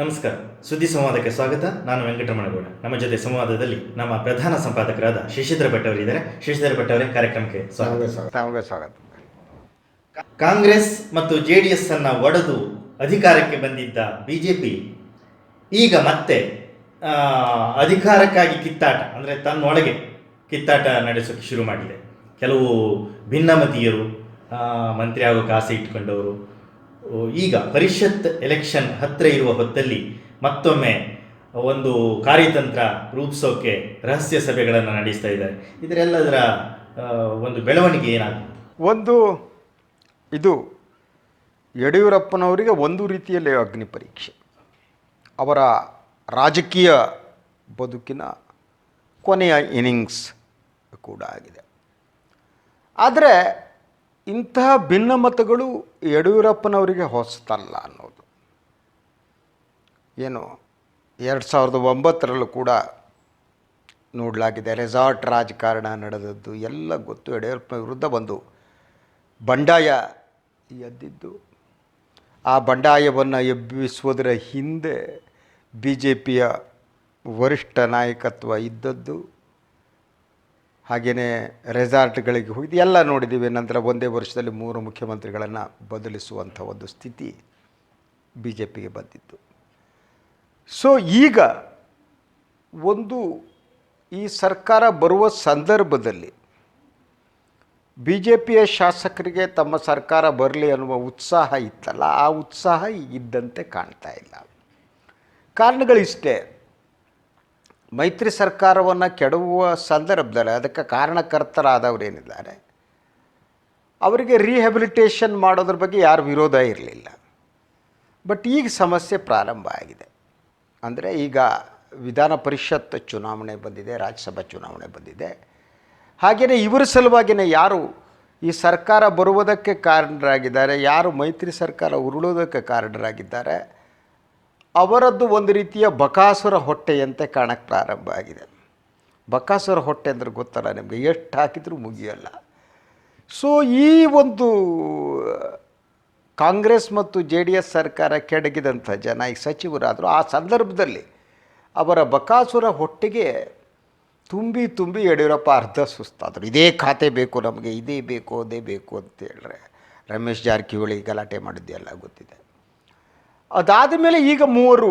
ನಮಸ್ಕಾರ. ಸುದ್ದಿ ಸಂವಾದಕ್ಕೆ ಸ್ವಾಗತ. ನಾನು ವೆಂಕಟರಮಣಗೌಡ. ನಮ್ಮ ಜೊತೆ ಸಂವಾದದಲ್ಲಿ ನಮ್ಮ ಪ್ರಧಾನ ಸಂಪಾದಕರಾದ ಶಶಿಧರ ಭಟ್ ಅವರಿದ್ದಾರೆ. ಶಶಿಧರ ಭಟ್ ಅವರೇ ಕಾರ್ಯಕ್ರಮಕ್ಕೆ ಸ್ವಾಗತ. ಸ್ವಾಗತ. ಕಾಂಗ್ರೆಸ್ ಮತ್ತು ಜೆ ಡಿ ಎಸ್ ಅನ್ನ ಒಡೆದು ಅಧಿಕಾರಕ್ಕೆ ಬಂದಿದ್ದ ಬಿಜೆಪಿ ಈಗ ಮತ್ತೆ ಅಧಿಕಾರಕ್ಕಾಗಿ ಕಿತ್ತಾಟ ಅಂದರೆ ತನ್ನೊಳಗೆ ಕಿತ್ತಾಟ ನಡೆಸೋಕೆ ಶುರು ಮಾಡಿದೆ. ಕೆಲವು ಭಿನ್ನಮತೀಯರು ಮಂತ್ರಿ ಆಗೋಕೆ ಆಸೆ ಇಟ್ಕೊಂಡವರು ಈಗ ಪರಿಷತ್ ಎಲೆಕ್ಷನ್ ಹತ್ತಿರ ಇರುವ ಹೊತ್ತಲ್ಲಿ ಮತ್ತೊಮ್ಮೆ ಒಂದು ಕಾರ್ಯತಂತ್ರ ರೂಪಿಸೋಕೆ ರಹಸ್ಯ ಸಭೆಗಳನ್ನು ನಡೆಸ್ತಾ ಇದ್ದಾರೆ. ಇದರೆಲ್ಲದರ ಒಂದು ಬೆಳವಣಿಗೆ ಏನಾಗುತ್ತೆ ಒಂದು, ಇದು ಯಡಿಯೂರಪ್ಪನವರಿಗೆ ಒಂದು ರೀತಿಯಲ್ಲಿ ಅಗ್ನಿ ಪರೀಕ್ಷೆ. ಅವರ ರಾಜಕೀಯ ಬದುಕಿನ ಕೊನೆಯ ಇನಿಂಗ್ಸ್ ಕೂಡ ಆಗಿದೆ. ಆದರೆ ಇಂತಹ ಭಿನ್ನಮತಗಳು ಯಡಿಯೂರಪ್ಪನವರಿಗೆ ಹೊಸತಲ್ಲ ಅನ್ನೋದು. ಏನು, ಎರಡು ಸಾವಿರದ ಒಂಬತ್ತರಲ್ಲೂ ಕೂಡ ನೋಡಲಾಗಿದೆ, ರೆಸಾರ್ಟ್ ರಾಜಕಾರಣ ನಡೆದದ್ದು, ಎಲ್ಲ ಗೊತ್ತು. ಯಡಿಯೂರಪ್ಪ ವಿರುದ್ಧ ಒಂದು ಬಂಡಾಯ ಎದ್ದಿದ್ದು. ಆ ಬಂಡಾಯವನ್ನು ಎಬ್ಬಿಸುವುದರ ಹಿಂದೆ ಬಿ ಜೆ ಪಿಯ ವರಿಷ್ಠ ನಾಯಕತ್ವ ಇದ್ದದ್ದು. ಹಾಗೆಯೇ ರೆಸಾರ್ಟ್ಗಳಿಗೆ ಹೋಗಿದ್ದು ಎಲ್ಲ ನೋಡಿದ್ದೀವಿ. ನಂತರ ಒಂದೇ ವರ್ಷದಲ್ಲಿ ಮೂರು ಮುಖ್ಯಮಂತ್ರಿಗಳನ್ನು ಬದಲಿಸುವಂಥ ಒಂದು ಸ್ಥಿತಿ ಬಿ ಜೆ ಪಿಗೆ ಬಂದಿತ್ತು. ಸೊ ಈಗ ಒಂದು ಈ ಸರ್ಕಾರ ಬರುವ ಸಂದರ್ಭದಲ್ಲಿ ಬಿ ಜೆ ಪಿಯ ಶಾಸಕರಿಗೆ ತಮ್ಮ ಸರ್ಕಾರ ಬರಲಿ ಅನ್ನುವ ಉತ್ಸಾಹ ಇತ್ತಲ್ಲ? ಆ ಉತ್ಸಾಹ ಇದ್ದಂತೆ ಕಾಣ್ತಾ ಇಲ್ಲ. ಕಾರಣಗಳಿಷ್ಟೇ. ಮೈತ್ರಿ ಸರ್ಕಾರವನ್ನು ಕೆಡವುವ ಸಂದರ್ಭದಲ್ಲಿ ಅದಕ್ಕೆ ಕಾರಣಕರ್ತರಾದವರೇನಿದ್ದಾರೆ ಅವರಿಗೆ ರಿಹ್ಯಾಬಿಲಿಟೇಷನ್ ಮಾಡೋದ್ರ ಬಗ್ಗೆ ಯಾರು ವಿರೋಧ ಇರಲಿಲ್ಲ. ಬಟ್ ಈಗ ಸಮಸ್ಯೆ ಪ್ರಾರಂಭ ಆಗಿದೆ. ಅಂದರೆ ಈಗ ವಿಧಾನ ಪರಿಷತ್ ಚುನಾವಣೆ ಬಂದಿದೆ, ರಾಜ್ಯಸಭಾ ಚುನಾವಣೆ ಬಂದಿದೆ. ಹಾಗೆಯೇ ಇವರ ಸಲುವಾಗಿಯೇ ಯಾರು ಈ ಸರ್ಕಾರ ಬರುವುದಕ್ಕೆ ಕಾರಣರಾಗಿದ್ದಾರೆ, ಯಾರು ಮೈತ್ರಿ ಸರ್ಕಾರ ಉರುಳೋದಕ್ಕೆ ಕಾರಣರಾಗಿದ್ದಾರೆ ಅವರದ್ದು ಒಂದು ರೀತಿಯ ಬಕಾಸುರ ಹೊಟ್ಟೆಯಂತೆ ಕಾಣಕ್ಕೆ ಪ್ರಾರಂಭ ಆಗಿದೆ. ಬಕಾಸುರ ಹೊಟ್ಟೆ ಅಂದರೆ ಗೊತ್ತಲ್ಲ ನಿಮಗೆ, ಎಷ್ಟು ಹಾಕಿದರೂ ಮುಗಿಯಲ್ಲ. ಸೊ ಈ ಒಂದು, ಕಾಂಗ್ರೆಸ್ ಮತ್ತು ಜೆ ಡಿ ಎಸ್ ಸರ್ಕಾರ ಕೆಡಗಿದಂಥ ಜನ ಈಗ ಸಚಿವರಾದರು, ಆ ಸಂದರ್ಭದಲ್ಲಿ ಅವರ ಬಕಾಸುರ ಹೊಟ್ಟೆಗೆ ತುಂಬಿ ತುಂಬಿ ಯಡಿಯೂರಪ್ಪ ಅರ್ಧ ಸುಸ್ತಾದರು. ಇದೇ ಖಾತೆ ಬೇಕು ನಮಗೆ, ಇದೇ ಬೇಕು, ಅದೇ ಬೇಕು ಅಂತ ಹೇಳಿದ್ರೆ ರಮೇಶ್ ಜಾರಕಿಹೊಳಿ ಗಲಾಟೆ ಮಾಡಿದ್ದೆಲ್ಲ ಗೊತ್ತಿದೆ. ಅದಾದ ಮೇಲೆ ಈಗ ಮೂವರು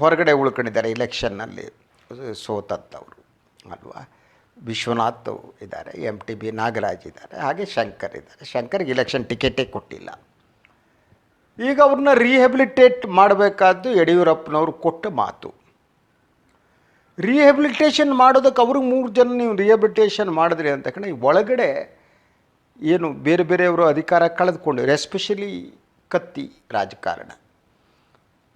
ಹೊರಗಡೆ ಉಳ್ಕೊಂಡಿದ್ದಾರೆ ಇಲೆಕ್ಷನ್ನಲ್ಲಿ ಸೋತದ್ದವರು ಅಲ್ವಾ? ವಿಶ್ವನಾಥ್ ಇದ್ದಾರೆ ಎಂ ಟಿ ಬಿ ನಾಗರಾಜ್ ಇದ್ದಾರೆ, ಹಾಗೆ ಶಂಕರ್ ಇದ್ದಾರೆ. ಶಂಕರ್ಗೆ ಇಲೆಕ್ಷನ್ ಟಿಕೆಟೇ ಕೊಟ್ಟಿಲ್ಲ. ಈಗ ಅವ್ರನ್ನ ರಿಹೆಬಿಲಿಟೇಟ್ ಮಾಡಬೇಕಾದ್ದು ಯಡಿಯೂರಪ್ಪನವರು ಕೊಟ್ಟ ಮಾತು. ರಿಹೆಬಿಲಿಟೇಷನ್ ಮಾಡೋದಕ್ಕೆ ಅವ್ರಿಗೆ ಮೂರು ಜನ ನೀವು ರಿಹೆಬಿಲಿಟೇಷನ್ ಮಾಡಿದ್ರಿ ಅಂತ ಕಣ ಒಳಗಡೆ ಏನು ಬೇರೆ ಬೇರೆಯವರು ಅಧಿಕಾರ ಕಳೆದುಕೊಂಡಿದ್ರು ಎಸ್ಪೆಷಲಿ ಕತ್ತಿ ರಾಜಕಾರಣ.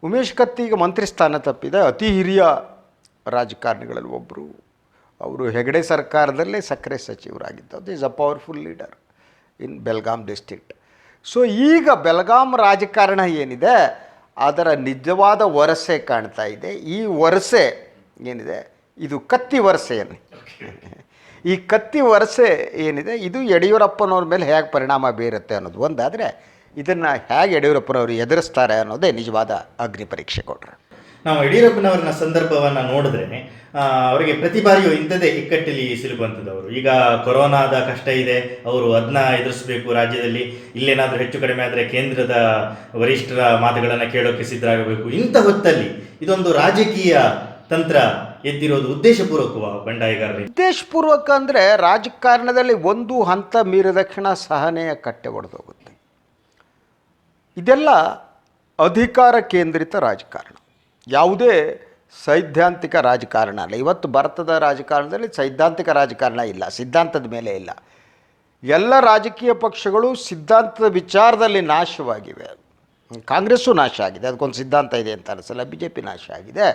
ಉಮೇಶ್ ಕತ್ತಿ ಈಗ ಮಂತ್ರಿ ಸ್ಥಾನ ತಪ್ಪಿದೆ. ಅತಿ ಹಿರಿಯ ರಾಜಕಾರಣಿಗಳಲ್ಲಿ ಒಬ್ಬರು ಅವರು ಹೆಗಡೆ ಸರ್ಕಾರದಲ್ಲೇ ಸಕ್ಕರೆ ಸಚಿವರಾಗಿದ್ದು is a powerful leader in Belgaum district so ಈಗ ಬೆಲ್ಗಾಮ್ ರಾಜಕಾರಣ ಏನಿದೆ? ಅದರ ನಿಜವಾದ ವರಸೆ ಕಾಣ್ತಾ ಇದೆ. ಈ ವರಸೆ ಏನಿದೆ? ಇದು ಕತ್ತಿ ವರಸೆಯನ್ನು. ಈ ಕತ್ತಿ ವರಸೆ ಏನಿದೆ? ಇದು ಯಡಿಯೂರಪ್ಪನವ್ರ ಮೇಲೆ ಹೇಗೆ ಪರಿಣಾಮ ಬೀರುತ್ತೆ ಅನ್ನೋದು ಒಂದಾದರೆ ಇದನ್ನು ಹೇಗೆ ಯಡಿಯೂರಪ್ಪನವರು ಎದುರಿಸ್ತಾರೆ ಅನ್ನೋದೇ ನಿಜವಾದ ಅಗ್ನಿ ಪರೀಕ್ಷೆ ಕೊಟ್ಟರೆ ನಾವು ಯಡಿಯೂರಪ್ಪನವರನ್ನ ಸಂದರ್ಭವನ್ನ ನೋಡಿದ್ರೆ ಅವರಿಗೆ ಪ್ರತಿ ಬಾರಿಯೂ ಇಂಥದ್ದೇ ಇಕ್ಕಟ್ಟಲ್ಲಿ ಸಿಲುಕುವಂಥದ್ದು ಅವರು ಈಗ ಕೊರೋನಾದ ಕಷ್ಟ ಇದೆ ಅವರು ಅದನ್ನ ಎದುರಿಸಬೇಕು ರಾಜ್ಯದಲ್ಲಿ ಇಲ್ಲೇನಾದರೂ ಹೆಚ್ಚು ಕಡಿಮೆ ಆದರೆ ಕೇಂದ್ರದ ವರಿಷ್ಠರ ಮಾತುಗಳನ್ನು ಕೇಳೋಕೆ ಸಿದ್ಧರಾಗಬೇಕು. ಇಂಥ ಹೊತ್ತಲ್ಲಿ ಇದೊಂದು ರಾಜಕೀಯ ತಂತ್ರ ಎದ್ದಿರೋದು ಉದ್ದೇಶಪೂರ್ವಕವ ಬಂಡಾಯಗಾರರಿಗೆ ಉದ್ದೇಶಪೂರ್ವಕ ಅಂದರೆ ರಾಜಕಾರಣದಲ್ಲಿ ಒಂದು ಹಂತ ಮೀರಿದ ಕ್ಷಣ ಸಹನೆಯ ಕಟ್ಟೆ ಒಡೆದೋಗುತ್ತೆ. ಇದೆಲ್ಲ ಅಧಿಕಾರ ಕೇಂದ್ರಿತ ರಾಜಕಾರಣ. ಯಾವುದೇ ಸೈದ್ಧಾಂತಿಕ ರಾಜಕಾರಣ ಅಲ್ಲ. ಇವತ್ತು ಭಾರತದ ರಾಜಕಾರಣದಲ್ಲಿ ಸೈದ್ಧಾಂತಿಕ ರಾಜಕಾರಣ ಇಲ್ಲ, ಸಿದ್ಧಾಂತದ ಮೇಲೆ ಇಲ್ಲ. ಎಲ್ಲ ರಾಜಕೀಯ ಪಕ್ಷಗಳು ಸಿದ್ಧಾಂತದ ವಿಚಾರದಲ್ಲಿ ನಾಶವಾಗಿವೆ. ಕಾಂಗ್ರೆಸ್ಸು ನಾಶ ಆಗಿದೆ, ಅದಕ್ಕೊಂದು ಸಿದ್ಧಾಂತ ಇದೆ ಅಂತ ಅನಿಸಲ್ಲ ಬಿ ಜೆ ಪಿ ನಾಶ ಆಗಿದೆ.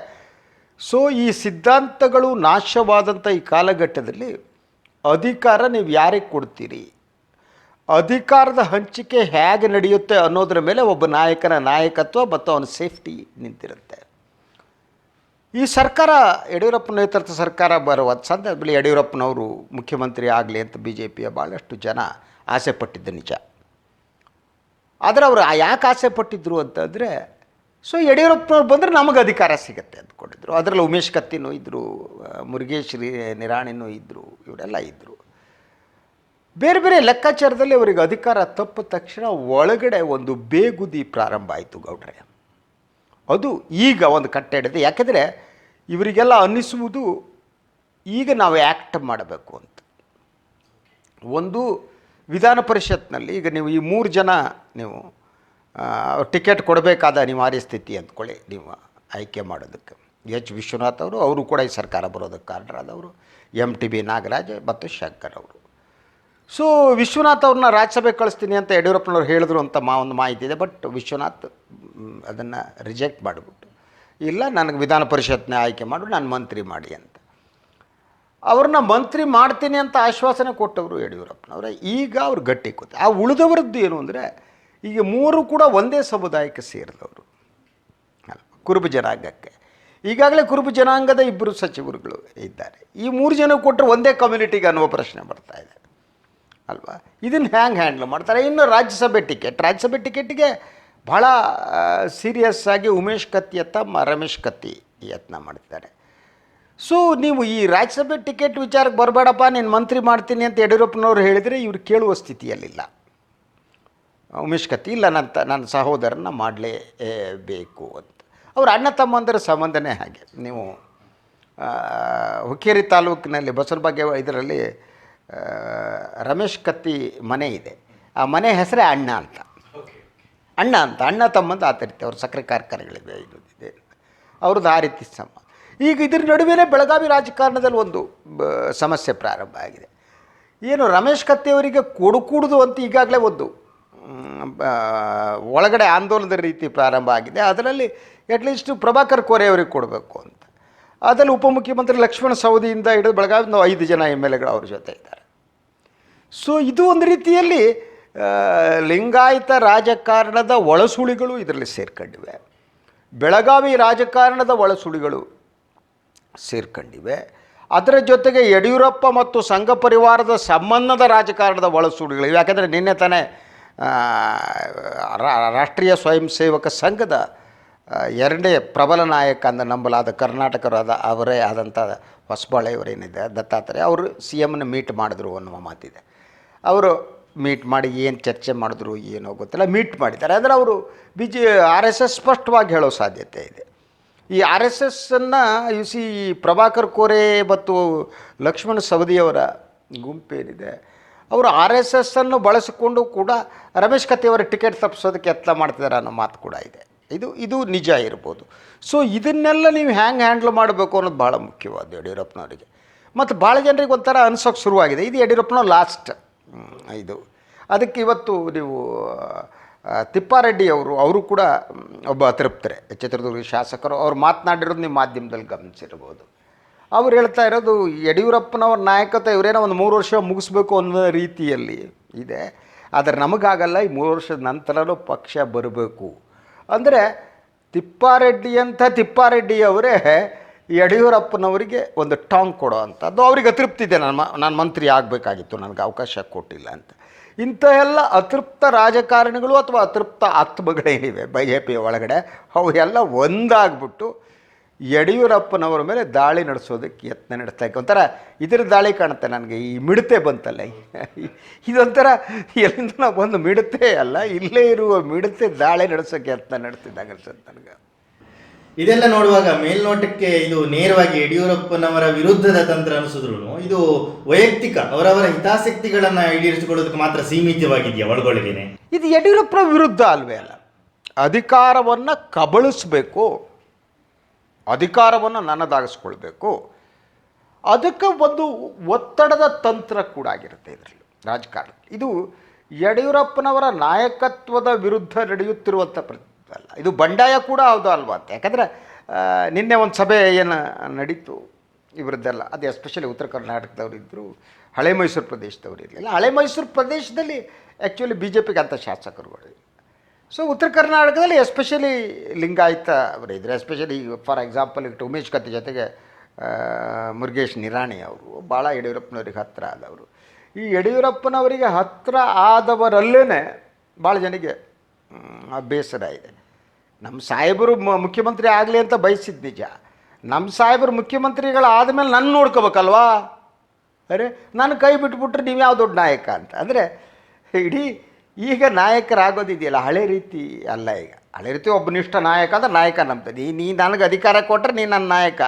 ಸೊ ಈ ಸಿದ್ಧಾಂತಗಳು ನಾಶವಾದಂಥ ಈ ಕಾಲಘಟ್ಟದಲ್ಲಿ ಅಧಿಕಾರ ನೀವು ಯಾರಿಗೆ ಕೊಡ್ತೀರಿ? ಅಧಿಕಾರದ ಹಂಚಿಕೆ ಹೇಗೆ ನಡೆಯುತ್ತೆ ಅನ್ನೋದ್ರ ಮೇಲೆ ಒಬ್ಬ ನಾಯಕನ ನಾಯಕತ್ವ ಮತ್ತು ಅವನ ಸೇಫ್ಟಿ ನಿಂತಿರುತ್ತೆ. ಈ ಸರ್ಕಾರ ಯಡಿಯೂರಪ್ಪ ನೇತೃತ್ವ ಸರ್ಕಾರ ಬರುವ ಸಂದರ್ಭದಲ್ಲಿ ಯಡಿಯೂರಪ್ಪನವರು ಮುಖ್ಯಮಂತ್ರಿ ಆಗಲಿ ಅಂತ ಬಿ ಜೆ ಪಿಯ ಭಾಳಷ್ಟು ಜನ ಆಸೆ ಪಟ್ಟಿದ್ದು ನಿಜ. ಆದರೆ ಅವರು ಯಾಕೆ ಆಸೆ ಪಟ್ಟಿದ್ರು ಅಂತಂದರೆ, ಸೊ ಯಡಿಯೂರಪ್ಪನವ್ರು ಬಂದರೆ ನಮಗೆ ಅಧಿಕಾರ ಸಿಗುತ್ತೆ ಅಂದ್ಕೊಂಡಿದ್ರು. ಅದರಲ್ಲಿ ಉಮೇಶ್ ಕತ್ತಿನೂ ಇದ್ದರು ಮುರುಗೇಶ್ ನಿರಾಣಿನೂ ಇದ್ದರು ಇವರೆಲ್ಲ ಇದ್ದರು ಬೇರೆ ಬೇರೆ ಲೆಕ್ಕಾಚಾರದಲ್ಲಿ ಅವರಿಗೆ ಅಧಿಕಾರ ತಪ್ಪಿದ ತಕ್ಷಣ ಒಳಗಡೆ ಒಂದು ಬೇಗುದಿ ಪ್ರಾರಂಭ ಆಯಿತು ಗೌಡ್ರೆ. ಅದು ಈಗ ಒಂದು ಕಟ್ಟೆ ಹಿಡಿದೆ, ಯಾಕೆಂದರೆ ಇವರಿಗೆಲ್ಲ ಅನ್ನಿಸುವುದು ಈಗ ನಾವು ಆ್ಯಕ್ಟ್ ಮಾಡಬೇಕು ಅಂತ. ಒಂದು ವಿಧಾನ ಪರಿಷತ್ನಲ್ಲಿ ಈಗ ನೀವು ಈ ಮೂರು ಜನ ನೀವು ಟಿಕೆಟ್ ಕೊಡಬೇಕಾದ ಅನಿವಾರ್ಯ ಸ್ಥಿತಿ ಅಂದ್ಕೊಳ್ಳಿ, ನೀವು ಆಯ್ಕೆ ಮಾಡೋದಕ್ಕೆ. ಎಚ್. ವಿಶ್ವನಾಥ್ ಅವರು ಅವರು ಕೂಡ ಈ ಸರ್ಕಾರ ಬರೋದಕ್ಕೆ ಕಾರಣರಾದವರು. M T. ಬಿ. ನಾಗರಾಜ್ ಮತ್ತು ಶಂಕರ್ ಅವರು. ಸೊ ವಿಶ್ವನಾಥ್ ಅವ್ರನ್ನ ರಾಜ್ಯಸಭೆಗೆ ಕಳಿಸ್ತೀನಿ ಅಂತ ಯಡಿಯೂರಪ್ಪನವ್ರು ಹೇಳಿದ್ರು ಅಂತ ಮಾ ಒಂದು ಮಾಹಿತಿ ಇದೆ ಬಟ್ ವಿಶ್ವನಾಥ್ ಅದನ್ನು ರಿಜೆಕ್ಟ್ ಮಾಡಿಬಿಟ್ಟು, ಇಲ್ಲ, ನನಗೆ ವಿಧಾನ ಪರಿಷತ್ನ ಆಯ್ಕೆ ಮಾಡು, ನಾನು ಮಂತ್ರಿ ಮಾಡಿ ಅಂತ. ಅವ್ರನ್ನ ಮಂತ್ರಿ ಮಾಡ್ತೀನಿ ಅಂತ ಆಶ್ವಾಸನೆ ಕೊಟ್ಟವರು ಯಡಿಯೂರಪ್ಪನವ್ರೆ. ಈಗ ಅವ್ರು ಗಟ್ಟಿ ಕೂತ, ಆ ಉಳಿದವರದ್ದು ಏನು ಅಂದರೆ, ಈಗ ಮೂರು ಕೂಡ ಒಂದೇ ಸಮುದಾಯಕ್ಕೆ ಸೇರಿದವರು. ಅಲ್ಲ, ಕುರುಬ ಜನಾಂಗಕ್ಕೆ. ಈಗಾಗಲೇ ಕುರುಬ ಜನಾಂಗದ ಇಬ್ಬರು ಸಚಿವರುಗಳು ಇದ್ದಾರೆ. ಈ ಮೂರು ಜನ ಕೊಟ್ಟರೆ ಒಂದೇ ಕಮ್ಯುನಿಟಿಗೆ ಅನ್ನುವ ಪ್ರಶ್ನೆ ಬರ್ತಾ ಇದೆ. ಅಲ್ವಾ? ಇದನ್ನು ಹ್ಯಾಂಗೆ ಹ್ಯಾಂಡಲ್ ಮಾಡ್ತಾರೆ? ಇನ್ನು ರಾಜ್ಯಸಭೆ ಟಿಕೆಟ್. ರಾಜ್ಯಸಭೆ ಟಿಕೆಟ್ಗೆ ಭಾಳ ಸೀರಿಯಸ್ ಆಗಿ ಉಮೇಶ್ ಕತ್ತಿ ಅತ್ತ ರಮೇಶ್ ಕತ್ತಿ ಯತ್ನ ಮಾಡ್ತಿದ್ದಾರೆ. ಸೊ ನೀವು ಈ ರಾಜ್ಯಸಭೆ ಟಿಕೆಟ್ ವಿಚಾರಕ್ಕೆ ಬರಬೇಡಪ್ಪ ನೀನು ಮಂತ್ರಿ ಮಾಡ್ತೀನಿ ಅಂತ ಯಡಿಯೂರಪ್ಪನವ್ರು ಹೇಳಿದರೆ ಇವ್ರು ಕೇಳುವ ಸ್ಥಿತಿಯಲ್ಲಿಲ್ಲ. ಉಮೇಶ್ ಕತ್ತಿ ಇಲ್ಲ ನನ್ನ ತ ನನ್ನ ಸಹೋದರನ ಮಾಡಲೇಬೇಕು ಅಂತ. ಅವ್ರ ಅಣ್ಣ ತಮ್ಮಂದರ ಸಂಬಂಧನೇ ಹಾಗೆ. ನೀವು ಹುಕ್ಕೇರಿ ತಾಲೂಕಿನಲ್ಲಿ ಬಸವನಬಾಗೆ ಇದರಲ್ಲಿ ಆ, ರಮೇಶ್ ಕತ್ತಿ ಮನೆ ಇದೆ. ಆ ಮನೆ ಹೆಸರೇ ಅಣ್ಣ ಅಂತ. ಅಣ್ಣ ಅಂತ, ಅಣ್ಣ ತಮ್ಮಂತ ಆ ರೀತಿ ಅವ್ರ ಸಕ್ಕರೆ ಕಾರ್ಖಾನೆಗಳಿದೆ, ಇದು ಇದೆ. ಅವ್ರದ್ದು ಆ ರೀತಿ ಸಮ. ಈಗ ಇದ್ರ ನಡುವೆನೇ ಬೆಳಗಾವಿ ರಾಜಕಾರಣದಲ್ಲಿ ಒಂದು ಸಮಸ್ಯೆ ಪ್ರಾರಂಭ ಆಗಿದೆ. ಏನು ರಮೇಶ್ ಕತ್ತೆಯವರಿಗೆ ಕೊಡುಕೂಡುದು ಅಂತ ಈಗಾಗಲೇ ಒಂದು ಒಳಗಡೆ ಆಂದೋಲನದ ರೀತಿ ಪ್ರಾರಂಭ ಆಗಿದೆ. ಅದರಲ್ಲಿ ಅಟ್ಲೀಸ್ಟ್ ಪ್ರಭಾಕರ್ ಕೋರೆಯವರಿಗೆ ಕೊಡಬೇಕು ಅಂತ. ಅದರಲ್ಲಿ ಉಪಮುಖ್ಯಮಂತ್ರಿ ಲಕ್ಷ್ಮಣ ಸವದಿಯಿಂದ ಹಿಡಿದು ಬೆಳಗಾವಿಂದ ಐದು ಜನ ಎಂ ಎಲ್ ಎಗಳು ಅವ್ರ ಜೊತೆ ಇದ್ದಾರೆ. ಸೊ ಇದು ಒಂದು ರೀತಿಯಲ್ಲಿ ಲಿಂಗಾಯತ ರಾಜಕಾರಣದ ಒಳಸುಳಿಗಳು ಇದರಲ್ಲಿ ಸೇರ್ಕೊಂಡಿವೆ. ಬೆಳಗಾವಿ ರಾಜಕಾರಣದ ಒಳಸುಳಿಗಳು ಸೇರ್ಕೊಂಡಿವೆ. ಅದರ ಜೊತೆಗೆ ಯಡಿಯೂರಪ್ಪ ಮತ್ತು ಸಂಘ ಪರಿವಾರದ ಸಂಬಂಧದ ರಾಜಕಾರಣದ ಒಳಸುಳಿಗಳು ಯಾಕಂದರೆ ನಿನ್ನೆ ತಾನೇ ರಾಷ್ಟ್ರೀಯ ಸ್ವಯಂ ಸೇವಕ ಸಂಘದ ಎರಡನೇ ಪ್ರಬಲ ನಾಯಕ ಅಂತ ನಂಬಲಾದ ಕರ್ನಾಟಕರಾದ ಅವರೇ ಆದಂಥ ಹೊಸಬಾಳೆಯವರೇನಿದೆ, ದತ್ತಾತ್ರೇಯ, ಅವರು ಸಿ ಎಮ್ನ ಮೀಟ್ ಮಾಡಿದ್ರು ಅನ್ನುವ ಮಾತಿದೆ. ಅವರು ಮೀಟ್ ಮಾಡಿ ಏನು ಚರ್ಚೆ ಮಾಡಿದ್ರು, ಏನೋ ಗೊತ್ತಿಲ್ಲ, ಮೀಟ್ ಮಾಡಿದ್ದಾರೆ. ಆದರೆ ಅವರು B J R S S ಸ್ಪಷ್ಟವಾಗಿ ಹೇಳೋ ಸಾಧ್ಯತೆ ಇದೆ. ಈ R S S you see Prabhakar Kore ಮತ್ತು ಲಕ್ಷ್ಮಣ ಸವದಿಯವರ ಗುಂಪೇನಿದೆ ಅವರು ಆರ್ ಎಸ್ ಎಸ್ಸನ್ನು ಬಳಸಿಕೊಂಡು ಕೂಡ ರಮೇಶ್ ಕತ್ತಿಯವರ ಟಿಕೆಟ್ ತಪ್ಪಿಸೋದಕ್ಕೆ ಯತ್ನ ಮಾಡ್ತಿದ್ದಾರೆ ಅನ್ನೋ ಮಾತು ಕೂಡ ಇದೆ. ಇದು ಇದು ನಿಜ ಇರ್ಬೋದು. ಸೊ ಇದನ್ನೆಲ್ಲ ನೀವು ಹ್ಯಾಂಗೆ ಹ್ಯಾಂಡ್ಲ್ ಮಾಡಬೇಕು ಅನ್ನೋದು ಭಾಳ ಮುಖ್ಯವಾದ ಯಡಿಯೂರಪ್ಪನವರಿಗೆ. ಮತ್ತು ಭಾಳ ಜನರಿಗೆ ಒಂಥರ ಅನ್ಸೋಕ್ಕೆ ಶುರುವಾಗಿದೆ. ಇದು ಯಡಿಯೂರಪ್ಪನ ಲಾಸ್ಟ್. ಇದು ಅದಕ್ಕೆ ಇವತ್ತು ನೀವು ತಿಪ್ಪಾರೆಡ್ಡಿಯವರು ಅವರು ಕೂಡ ಒಬ್ಬ ಅತೃಪ್ತರೆ. ಚಿತ್ರದುರ್ಗ ಶಾಸಕರು, ಅವ್ರು ಮಾತನಾಡಿರೋದು ನಿಮ್ಮ ಮಾಧ್ಯಮದಲ್ಲಿ ಗಮನಿಸಿರ್ಬೋದು. ಅವ್ರು ಹೇಳ್ತಾ ಇರೋದು, ಯಡಿಯೂರಪ್ಪನವ್ರ ನಾಯಕತ್ವ ಇವರೇನೋ ಒಂದು ಮೂರು ವರ್ಷ ಮುಗಿಸ್ಬೇಕು ಅನ್ನೋ ರೀತಿಯಲ್ಲಿ ಇದೆ. ಆದರೆ ನಮಗಾಗಲ್ಲ, ಈ ಮೂರು ವರ್ಷದ ನಂತರನೂ ಪಕ್ಷ ಬರಬೇಕು. ಅಂದರೆ ತಿಪ್ಪಾರೆಡ್ಡಿ ಅಂತ ತಿಪ್ಪಾರೆಡ್ಡಿ ಅವರೇ ಯಡಿಯೂರಪ್ಪನವರಿಗೆ ಒಂದು ಟಾಂಗ್ ಕೊಡೋ ಅಂಥದ್ದು. ಅವ್ರಿಗೆ ಅತೃಪ್ತಿ ಇದೆ. ನಾನು ನಾನು ಮಂತ್ರಿ ಆಗಬೇಕಾಗಿತ್ತು. ನನಗೆ ಅವಕಾಶ ಕೊಟ್ಟಿಲ್ಲ ಅಂತ. ಇಂಥ ಎಲ್ಲ ಅತೃಪ್ತ ರಾಜಕಾರಣಿಗಳು ಅಥವಾ ಅತೃಪ್ತ ಆತ್ಮಗಳೇನಿವೆ? ಬಿ ಜೆ ಪಿ ಒಳಗಡೆ ಅವು ಎಲ್ಲ ಒಂದಾಗ್ಬಿಟ್ಟು ಯಡಿಯೂರಪ್ಪನವರ ಮೇಲೆ ದಾಳಿ ನಡೆಸೋದಕ್ಕೆ ಯತ್ನ ನಡೆಸ್ತಾ ಒಂಥರ ಇದರ ದಾಳಿ ಕಾಣುತ್ತೆ ನನಗೆ. ಈ ಮಿಡತೆ ಬಂತಲ್ಲ. ಇದೊಂಥರ ಎಲ್ಲಿಂದ ನಾವು ಬಂದು ಮಿಡತೆ ಅಲ್ಲ, ಇಲ್ಲೇ ಇರುವ ಮಿಡತೆ ದಾಳಿ ನಡೆಸೋಕ್ಕೆ ಯತ್ನ ನಡೆಸ್ತಿದ್ದಾಗ ಅನ್ಸುತ್ತೆ ನನಗೆ. ಇದೆಲ್ಲ ನೋಡುವಾಗ ಮೇಲ್ನೋಟಕ್ಕೆ ಇದು ನೇರವಾಗಿ ಯಡಿಯೂರಪ್ಪನವರ ವಿರುದ್ಧದ ತಂತ್ರ ಅನಿಸಿದ್ರು ಇದು ವೈಯಕ್ತಿಕ, ಅವರವರ ಹಿತಾಸಕ್ತಿಗಳನ್ನ ಈಡೇರಿಸಿಕೊಳ್ಳೋದಕ್ಕೆ ಮಾತ್ರ ಸೀಮಿತವಾಗಿದೆಯಾ ಒಳಗೊಳಗೇನೆ ಇದು ಯಡಿಯೂರಪ್ಪನ ವಿರುದ್ಧ ಅಲ್ವೇ ಅಲ್ಲ. ಅಧಿಕಾರವನ್ನ ಕಬಳಿಸ್ಬೇಕು, ಅಧಿಕಾರವನ್ನು ನನ್ನದಾಗಿಸ್ಕೊಳ್ಬೇಕು. ಅದಕ್ಕೆ ಒಂದು ಒತ್ತಡದ ತಂತ್ರ ಕೂಡ ಆಗಿರುತ್ತೆ ಇದರಲ್ಲಿ ರಾಜಕಾರಣ ಇದು ಯಡಿಯೂರಪ್ಪನವರ ನಾಯಕತ್ವದ ವಿರುದ್ಧ ನಡೆಯುತ್ತಿರುವಂಥ ಪ್ರತಿ ಅಲ್ಲ. ಇದು ಬಂಡಾಯ ಕೂಡ ಹೌದು ಅಲ್ವಾ ಅಂತ. ಯಾಕಂದರೆ ನಿನ್ನೆ ಒಂದು ಸಭೆ ಏನು ನಡೀತು ಇವರದ್ದೆಲ್ಲ. ಅದು ಎಸ್ಪೆಷಲಿ ಉತ್ತರ ಕರ್ನಾಟಕದವ್ರು ಇದ್ದರು ಹಳೆ ಮೈಸೂರು ಪ್ರದೇಶದವ್ರು ಇರಲಿಲ್ಲ. ಹಳೆ ಮೈಸೂರು ಪ್ರದೇಶದಲ್ಲಿ ಆ್ಯಕ್ಚುಲಿ ಬಿ ಜೆ ಪಿಗೆ ಅಂಥ ಶಾಸಕರುಗಳು ಸೊ ಉತ್ತರ ಕರ್ನಾಟಕದಲ್ಲಿ ಎಸ್ಪೆಷಲಿ ಲಿಂಗಾಯತ ಅವರು ಇದ್ದರು ಎಸ್ಪೆಷಲಿ ಫಾರ್ ಎಕ್ಸಾಂಪಲ್ ಈಗ ಉಮೇಶ್ ಕತ್ತಿ ಜೊತೆಗೆ ಮುರುಗೇಶ್ ನಿರಾಣಿ ಅವರು ಭಾಳ ಯಡಿಯೂರಪ್ಪನವ್ರಿಗೆ ಹತ್ತಿರ ಆದವರು. ಈ ಯಡಿಯೂರಪ್ಪನವರಿಗೆ ಹತ್ತಿರ ಆದವರಲ್ಲೇ ಭಾಳ ಜನಿಗೆ ಬೇಸರ ಇದೆ. ನಮ್ಮ ಸಾಹೇಬರು ಮುಖ್ಯಮಂತ್ರಿ ಆಗಲಿ ಅಂತ ಬಯಸಿದ್ದು ನಿಜ. ನಮ್ಮ ಸಾಹೇಬರು ಮುಖ್ಯಮಂತ್ರಿಗಳಾದ ಮೇಲೆ ನನ್ನ ನೋಡ್ಕೋಬೇಕಲ್ವಾ? ಅರೆ, ನಾನು ಕೈ ಬಿಟ್ಬಿಟ್ರೆ ನೀವು ಯಾವ ದೊಡ್ಡ ನಾಯಕ ಅಂತ. ಅಂದರೆ, ಇಡೀ ಈಗ ನಾಯಕರಾಗೋದಿದೆಯಲ್ಲ, ಹಳೆ ರೀತಿ ಅಲ್ಲ ಈಗ. ಹಳೆ ರೀತಿ ಒಬ್ಬನಿಷ್ಠ ನಾಯಕ ಅಂದ್ರೆ ನಾಯಕ ನಂಬ್ತದೆ ನೀ ನೀ ನನಗೆ ಅಧಿಕಾರ ಕೊಟ್ಟರೆ ನೀ ನನ್ನ ನಾಯಕ.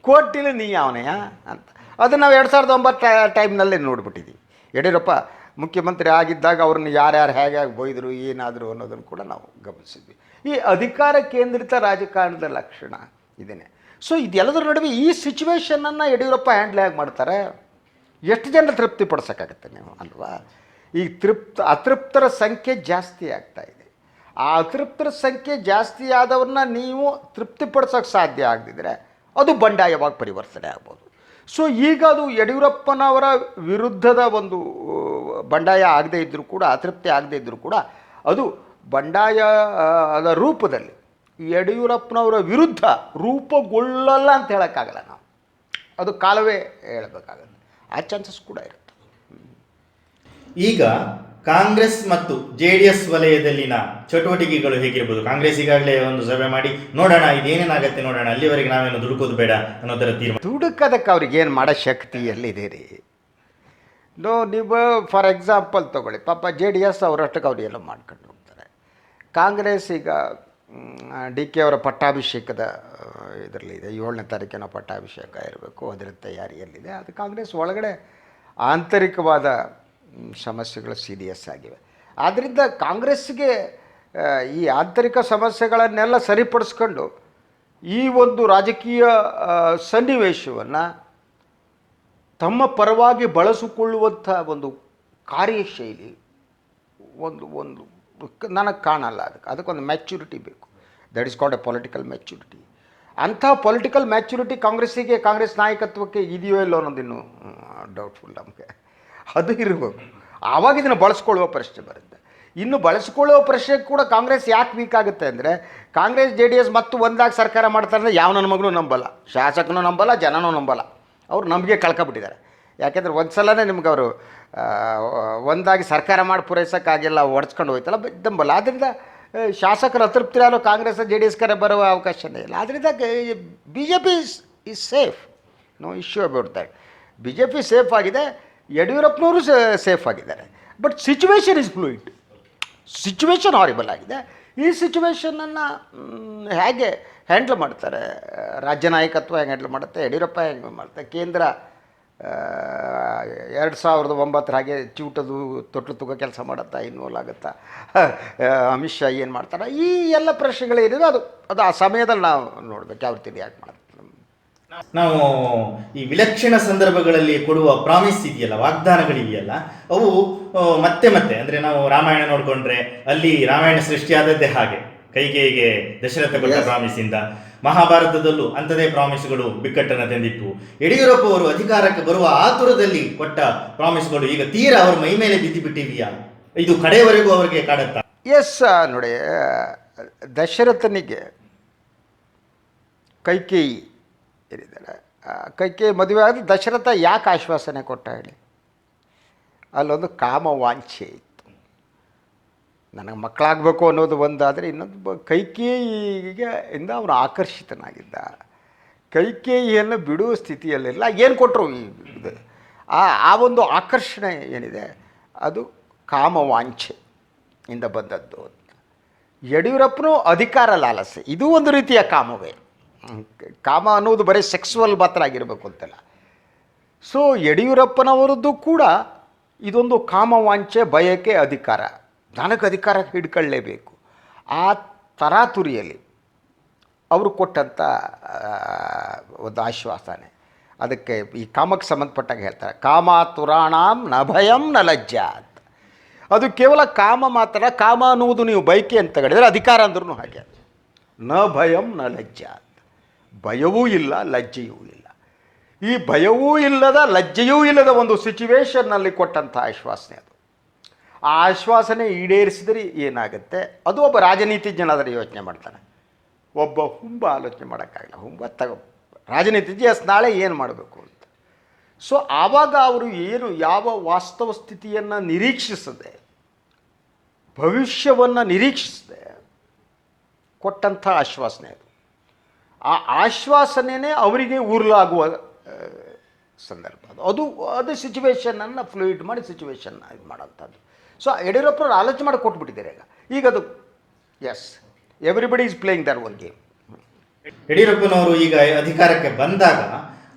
ಕೊಟ್ಟಿಲ್ಲ ನೀ ಅವನೇ ಅಂತ. ಅದು ನಾವು ಎರಡು ಸಾವಿರದ ಒಂಬತ್ತು ಟೈಮ್ನಲ್ಲೇ ನೋಡ್ಬಿಟ್ಟಿದ್ದೀವಿ ಯಡಿಯೂರಪ್ಪ ಮುಖ್ಯಮಂತ್ರಿ ಆಗಿದ್ದಾಗ ಅವ್ರನ್ನ ಯಾರ್ಯಾರು ಹೇಗೆ ಹೇಗೆ ಬೈದರು ಏನಾದರು ಅನ್ನೋದನ್ನು ಕೂಡ ನಾವು ಗಮನಿಸಿದ್ವಿ. ಈ ಅಧಿಕಾರ ಕೇಂದ್ರಿತ ರಾಜಕಾರಣದ ಲಕ್ಷಣ ಇದೇನೆ. ಸೊ ಇದೆಲ್ಲದರ ನಡುವೆ ಈ ಸಿಚುವೇಶನನ್ನು ಯಡಿಯೂರಪ್ಪ ಹ್ಯಾಂಡ್ಲ್ ಆಗಿ ಮಾಡ್ತಾರೆ? ಎಷ್ಟು ಜನ ತೃಪ್ತಿ ಪಡಿಸೋಕ್ಕಾಗತ್ತೆ ನೀವು, ಅಲ್ವಾ? ಈ ತೃಪ್ತ, ಅತೃಪ್ತರ ಸಂಖ್ಯೆ ಜಾಸ್ತಿ ಆಗ್ತಾ ಇದೆ. ಆ ಅತೃಪ್ತರ ಸಂಖ್ಯೆ ಜಾಸ್ತಿ ಆದವ್ರನ್ನ ನೀವು ತೃಪ್ತಿಪಡಿಸೋಕ್ಕೆ ಸಾಧ್ಯ ಆಗದಿದ್ರೆ ಅದು ಬಂಡಾಯವಾಗಿ ಪರಿವರ್ತನೆ ಆಗ್ಬೋದು. ಸೊ ಈಗ ಅದು ಯಡಿಯೂರಪ್ಪನವರ ವಿರುದ್ಧದ ಒಂದು, ಬಂಡಾಯ ಆಗದೇ ಇದ್ದರೂ ಕೂಡ, ಅತೃಪ್ತಿ ಆಗದೇ ಇದ್ದರೂ ಕೂಡ ಅದು ಬಂಡಾಯ ಅದ ರೂಪದಲ್ಲಿ ಯಡಿಯೂರಪ್ಪನವರ ವಿರುದ್ಧ ರೂಪುಗೊಳ್ಳಲ್ಲ ಅಂತ ಹೇಳೋಕ್ಕಾಗಲ್ಲ ನಾವು. ಅದು ಕಾಲವೇ ಹೇಳಬೇಕಾಗತ್ತೆ. ಆ ಚಾನ್ಸಸ್ ಕೂಡ ಇರುತ್ತೆ. ಈಗ ಕಾಂಗ್ರೆಸ್ ಮತ್ತು ಜೆ ಡಿ ಎಸ್ ವಲಯದಲ್ಲಿನ ಚಟುವಟಿಕೆಗಳು ಹೇಗಿರ್ಬೋದು? ಕಾಂಗ್ರೆಸ್ ಈಗಾಗಲೇ ಒಂದು ಸಭೆ ಮಾಡಿ ನೋಡೋಣ ಇದೇನೇನಾಗತ್ತೆ ನೋಡೋಣ ಅಲ್ಲಿವರೆಗೆ ನಾವೇನು ದುಡುಕೋದು ಬೇಡ ಅನ್ನೋ ಥರ ತೀರ್ಮಾನ. ದುಡುಕೋದಕ್ಕೆ ಅವ್ರಿಗೆ ಏನು ಮಾಡೋ ಶಕ್ತಿ ಎಲ್ಲಿದೆ ರೀ ನೋ ನೀವು ಫಾರ್ ಎಕ್ಸಾಂಪಲ್ ತೊಗೊಳ್ಳಿ ಪಾಪ ಜೆ ಡಿ ಎಸ್ ಅವರಷ್ಟಕ್ಕೆ ಅವ್ರು ಎಲ್ಲ ಮಾಡ್ಕೊಂಡು ಹೋಗ್ತಾರೆ ಕಾಂಗ್ರೆಸ್ ಈಗ ಡಿ ಕೆ ಅವರ ಪಟ್ಟಾಭಿಷೇಕದ ಇದರಲ್ಲಿದೆ ಏಳನೇ ತಾರೀಕಿನ ಪಟ್ಟಾಭಿಷೇಕ ಇರಬೇಕು ಅದರ ತಯಾರಿಯಲ್ಲಿದೆ. ಅದು ಕಾಂಗ್ರೆಸ್ ಒಳಗಡೆ ಆಂತರಿಕವಾದ ಸಮಸ್ಯೆಗಳು ಸೀರಿಯಸ್ ಆಗಿವೆ. ಆದ್ದರಿಂದ ಕಾಂಗ್ರೆಸ್ಗೆ ಈ ಆಂತರಿಕ ಸಮಸ್ಯೆಗಳನ್ನೆಲ್ಲ ಸರಿಪಡಿಸ್ಕೊಂಡು ಈ ಒಂದು ರಾಜಕೀಯ ಸನ್ನಿವೇಶವನ್ನು ತಮ್ಮ ಪರವಾಗಿ ಬಳಸಿಕೊಳ್ಳುವಂಥ ಒಂದು ಕಾರ್ಯಶೈಲಿ, ಒಂದು ಒಂದು ನನಗೆ ಕಾಣಲ್ಲ ಅದಕ್ಕೆ. ಅದಕ್ಕೊಂದು ಮೆಚ್ಯೂರಿಟಿ ಬೇಕು. That is called a political maturity ಅಂಥ ಪೊಲಿಟಿಕಲ್ ಮ್ಯಾಚ್ಯೂರಿಟಿ ಕಾಂಗ್ರೆಸ್ಸಿಗೆ, ಕಾಂಗ್ರೆಸ್ ನಾಯಕತ್ವಕ್ಕೆ ಇದೆಯೋ ಇಲ್ಲೋ ಇನ್ನೂ ಡೌಟ್ಫುಲ್ ನಮಗೆ. ಅದು ಇರಬೇಕು. ಆವಾಗ ಇದನ್ನು ಬಳಸ್ಕೊಳ್ಳುವ ಪ್ರಶ್ನೆ ಬರುತ್ತೆ. ಇನ್ನು ಬಳಸ್ಕೊಳ್ಳುವ ಪ್ರಶ್ನೆ ಕೂಡ ಕಾಂಗ್ರೆಸ್ ಯಾಕೆ ವೀಕ್ ಆಗುತ್ತೆ ಅಂದರೆ, ಕಾಂಗ್ರೆಸ್, ಜೆ ಡಿ ಎಸ್ ಮತ್ತು ಒಂದಾಗಿ ಸರ್ಕಾರ ಮಾಡ್ತಾರೆ ಅಂದರೆ ಯಾವ ನನ್ನ ಮಗನೂ ನಂಬಲ್ಲ. ಶಾಸಕನೂ ನಂಬಲ್ಲ, ಜನನೂ ನಂಬಲ್ಲ. ಅವ್ರು ನಮಗೆ ಕಳ್ಕೊಬಿಟ್ಟಿದ್ದಾರೆ. ಯಾಕೆಂದರೆ ಒಂದು ಸಲನೇ ನಿಮ್ಗೆ ಅವರು ಒಂದಾಗಿ ಸರ್ಕಾರ ಮಾಡಿ ಪೂರೈಸೋಕ್ಕಾಗಿಲ್ಲ, ಒಡ್ಸ್ಕೊಂಡು ಹೋಯ್ತಲ್ಲ ಬಿದ್ದಂಬಲ್ಲ ಆದ್ದರಿಂದ ಶಾಸಕರು ಅತೃಪ್ತಿರಾಲು ಕಾಂಗ್ರೆಸ್ ಜೆ ಡಿ ಎಸ್ ಕರೆ ಬರುವ ಅವಕಾಶನೇ ಇಲ್ಲ. ಆದ್ದರಿಂದ B J P is is safe. No issue about that. B J P safe ಆಗಿದೆ, ಯಡಿಯೂರಪ್ಪನವರು ಸೇಫ್ ಆಗಿದ್ದಾರೆ. But situation is fluid. Situation horrible ಆಗಿದೆ. ಈ ಸಿಚುವೇಶನನ್ನು ಹೇಗೆ ಹ್ಯಾಂಡ್ಲ್ ಮಾಡ್ತಾರೆ? ರಾಜ್ಯ ನಾಯಕತ್ವ ಹೆಂಗೆ ಹ್ಯಾಂಡ್ಲ್ ಮಾಡುತ್ತೆ? ಯಡಿಯೂರಪ್ಪ ಹೆಂಗೆ ಮಾಡ್ತಾರೆ? ಕೇಂದ್ರ ಎರಡು ಸಾವಿರದ ಒಂಬತ್ತರ ಹಾಗೆ ಚೂಟದು ತೊಟ್ಲು ತುಗ ಕೆಲಸ ಮಾಡುತ್ತಾ ಇನ್ವಾಲ್ವ್ ಆಗುತ್ತಾ ಅಮಿತ್ ಶಾ ಏನು ಮಾಡ್ತಾರೆ ಈ ಎಲ್ಲ ಪ್ರಶ್ನೆಗಳೇನಿದೆ ಅದು ಅದು ಆ ಸಮಯದಲ್ಲಿ ನಾವು ನೋಡ್ಬೇಕು ಯಾವ ರೀತಿ ರಿಯಾಕ್ಟ್ ಮಾಡ್ತಾರೆ. ನಾವು ಈ ವಿಲಕ್ಷಣ ಸಂದರ್ಭಗಳಲ್ಲಿ ಕೊಡುವ ಪ್ರಾಮಿಸ್ ಇದೆಯಲ್ಲ ವಾಗ್ದಾನಗಳಿದೆಯಲ್ಲ ಅವು ಮತ್ತೆ ಮತ್ತೆ ಅಂದ್ರೆ ನಾವು ರಾಮಾಯಣ ನೋಡ್ಕೊಂಡ್ರೆ ಅಲ್ಲಿ ರಾಮಾಯಣ ಸೃಷ್ಟಿಯಾದದ್ದೇ ಹಾಗೆ ಕೈಗೆ ದಶರಥ ಕೊಟ್ಟ Yes. ಮಹಾಭಾರತದಲ್ಲೂ ಅಂಥದೇ ಪ್ರಾಮಿಸ್ಗಳು ಬಿಕ್ಕಟ್ಟನ್ನು ತಂದಿತ್ತು. ಯಡಿಯೂರಪ್ಪ ಅವರು ಅಧಿಕಾರಕ್ಕೆ ಬರುವ ಆತುರದಲ್ಲಿ ಕೊಟ್ಟ ಪ್ರಾಮಿಸ್ಗಳು ಈಗ ತೀರ ಅವ್ರ ಮೈ ಮೇಲೆ ಬಿದ್ದು ಬಿಟ್ಟಿದೆಯಾ? ಇದು ಕಡೆಯವರೆಗೂ ಅವರಿಗೆ ಕಾಡುತ್ತಾ? ಎಸ್ ನೋಡಿ, ದಶರಥನಿಗೆ ಕೈಕೇಯಿ ಏನಿದ್ದಾರೆ ಕೈಕೇಯಿ ಮದುವೆ ಆದರೆ ದಶರಥ ಯಾಕೆ ಆಶ್ವಾಸನೆ ಕೊಟ್ಟ ಹೇಳಿ? ಅಲ್ಲೊಂದು ಕಾಮವಾಂಛೆ ಇತ್ತು. ನನಗೆ ಮಕ್ಕಳಾಗಬೇಕು ಅನ್ನೋದು ಒಂದಾದರೆ ಇನ್ನೊಂದು ಬ- ಕೈಕೇಯಿಗೆ ಇಂದ ಅವನು ಆಕರ್ಷಿತನಾಗಿದ್ದ. ಕೈಕೇಯಿಯನ್ನು ಬಿಡುವ ಸ್ಥಿತಿಯಲ್ಲಿಲ್ಲ ಏನು ಕೊಟ್ಟರು ಇದು? ಆ ಆ ಒಂದು ಆಕರ್ಷಣೆ ಏನಿದೆ? ಅದು ಕಾಮವಾಂಛೆ ಇಂದ ಬಂದದ್ದು ಯಡಿಯೂರಪ್ಪನು ಅಧಿಕಾರ ಲಾಲಸೆ. ಇದು ಒಂದು ರೀತಿಯ ಕಾಮವೇ. ಕಾಮ ಅನ್ನೋದು ಬರೀ ಸೆಕ್ಸುವಲ್ ಮಾತ್ರ ಆಗಿರಬೇಕು ಅಂತಲ್ಲ. ಸೊ ಯಡಿಯೂರಪ್ಪನವರದ್ದು ಕೂಡ ಇದೊಂದು ಕಾಮವಾಂಛೆ ಬಯಕೆ ಅಧಿಕಾರ. ನನಗೆ ಅಧಿಕಾರ ಹಿಡ್ಕೊಳ್ಳೇಬೇಕು. ಆ ತರಾತುರಿಯಲ್ಲಿ ಅವರು ಕೊಟ್ಟಂಥ ಒಂದು ಆಶ್ವಾಸನೆ. ಅದಕ್ಕೆ ಈ ಕಾಮಕ್ಕೆ ಸಂಬಂಧಪಟ್ಟಾಗ ಹೇಳ್ತಾರೆ ಕಾಮ ನ ಭಯಂ ನ ಲಜ್ಜಾ ಅಂತ ಅದು ಕೇವಲ ಕಾಮ ಮಾತ್ರ, ಕಾಮ ಅನ್ನುವುದು ನೀವು ಬೈಕೆ ಅಂತ ಹೇಳಿದರೆ ಅಧಿಕಾರ ಅಂದ್ರೂ ಹಾಗೆ. ನ ಭಯಂ ನ ಲಜ್ಜಾ ಭಯವೂ ಇಲ್ಲ, ಲಜ್ಜೆಯೂ ಇಲ್ಲ. ಈ ಭಯವೂ ಇಲ್ಲದ, ಲಜ್ಜೆಯೂ ಇಲ್ಲದ ಒಂದು ಸಿಚುವೇಶನ್ನಲ್ಲಿ ಕೊಟ್ಟಂಥ ಆಶ್ವಾಸನೆ ಅದು. ಆ ಆಶ್ವಾಸನೆ ಈಡೇರಿಸಿದರೆ ಏನಾಗುತ್ತೆ? ಅದು ಒಬ್ಬ ರಾಜನೀತಿಜ್ಞನಾದರೆ ಯೋಚನೆ ಮಾಡ್ತಾನೆ. ಒಬ್ಬ ಹುಂಬ ಆಲೋಚನೆ ಮಾಡೋಕ್ಕಾಗಲ್ಲ. ಹುಂಬ ತಗೋ, ರಾಜನೀತಿಜ್ಞ ನಾಳೆ ಏನು ಮಾಡಬೇಕು ಅಂತ. ಸೊ ಆವಾಗ ಅವರು ಏನು ಯಾವ ವಾಸ್ತವ ಸ್ಥಿತಿಯನ್ನು ನಿರೀಕ್ಷಿಸದೆ, ಭವಿಷ್ಯವನ್ನು ನಿರೀಕ್ಷಿಸದೆ ಕೊಟ್ಟಂಥ ಆಶ್ವಾಸನೆ ಅದು. ಆ ಆಶ್ವಾಸನೆಯೇ ಅವರಿಗೆ ಉರುಲಾಗುವ ಸಂದರ್ಭ. ಅದು ಅದು ಅದು ಸಿಚುವೇಶನನ್ನು ಫ್ಲೂಯಿಡ್ ಮಾಡಿ ಸಿಚುವೇಶನ್ನ ಇದು ಮಾಡೋಂಥದ್ದು ಸೊ ಯಡಿಯೂರಪ್ಪನವ್ರು ಆಲೋಚನೆ ಮಾಡಿ ಕೊಟ್ಬಿಟ್ಟಿದ್ದಾರೆ ಈಗ. ಈಗ ಅದು as everybody is playing their own game ಯಡಿಯೂರಪ್ಪನವರು ಈಗ ಅಧಿಕಾರಕ್ಕೆ ಬಂದಾಗ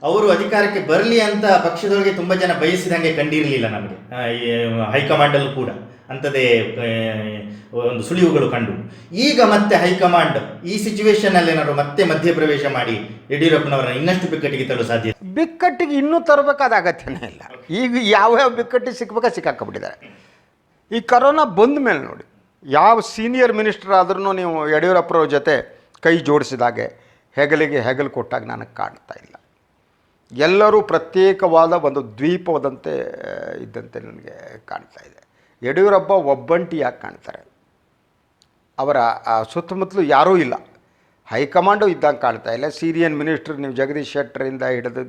ಅವರು ಅಧಿಕಾರಕ್ಕೆ ಬರಲಿ ಅಂತ ಪಕ್ಷದೊಳಗೆ ತುಂಬ ಜನ ಬಯಸಿದಂಗೆ ಕಂಡಿರಲಿಲ್ಲ ನಮಗೆ. ಹೈಕಮಾಂಡಲ್ಲೂ ಕೂಡ. ಅಂಥದ್ದೇ ಒಂದು ಸುಳಿವುಗಳು ಕಂಡು. ಈಗ ಮತ್ತೆ ಹೈಕಮಾಂಡ್ ಈ ಸಿಚುವೇಶನ್ ಅಲ್ಲಿ ಏನಾದ್ರು ಮತ್ತೆ ಮಧ್ಯಪ್ರವೇಶ ಮಾಡಿ ಯಡಿಯೂರಪ್ಪನವರನ್ನ ಇನ್ನಷ್ಟು ಬಿಕ್ಕಟ್ಟಿಗೆ ತರಲು ಸಾಧ್ಯ ಬಿಕ್ಕಟ್ಟಿಗೆ ಇನ್ನೂ ತರಬೇಕಾದ ಅಗತ್ಯನೇ ಇಲ್ಲ. ಈಗ ಯಾವ ಯಾವ ಬಿಕ್ಕಟ್ಟಿಗೆ ಸಿಕ್ಬೇಕಾ ಸಿಕ್ಕಾಕ್ಬಿಟ್ಟಿದ್ದಾರೆ ಈ ಕರೋನಾ ಬಂದ ಮೇಲೆ ನೋಡಿ ಯಾವ ಸೀನಿಯರ್ ಮಿನಿಸ್ಟರ್ ಆದ್ರೂ ನೀವು ಯಡಿಯೂರಪ್ಪರವ್ರ ಜೊತೆ ಕೈ ಜೋಡಿಸಿದಾಗೆ ಹೆಗಲಿಗೆ ಹೆಗಲು ಕೊಟ್ಟಾಗ ನನಗೆ ಕಾಣ್ತಾ ಇಲ್ಲ. ಎಲ್ಲರೂ ಪ್ರತ್ಯೇಕವಾದ ಒಂದು ದ್ವೀಪದಂತೆ ಇದ್ದಂತೆ ನನಗೆ ಕಾಣ್ತಾ ಇದೆ. ಯಡಿಯೂರಪ್ಪ ಒಬ್ಬಂಟಿಯಾಗಿ ಕಾಣ್ತಾರೆ. ಅವರ ಸುತ್ತಮುತ್ತಲು ಯಾರೂ ಇಲ್ಲ. ಹೈಕಮಾಂಡು ಇದ್ದಂಗೆ ಕಾಣ್ತಾ ಇಲ್ಲ. ಸೀರಿಯನ್ ಮಿನಿಸ್ಟರ್, ನೀವು ಜಗದೀಶ್ ಶೆಟ್ಟರಿಂದ ಹಿಡಿದು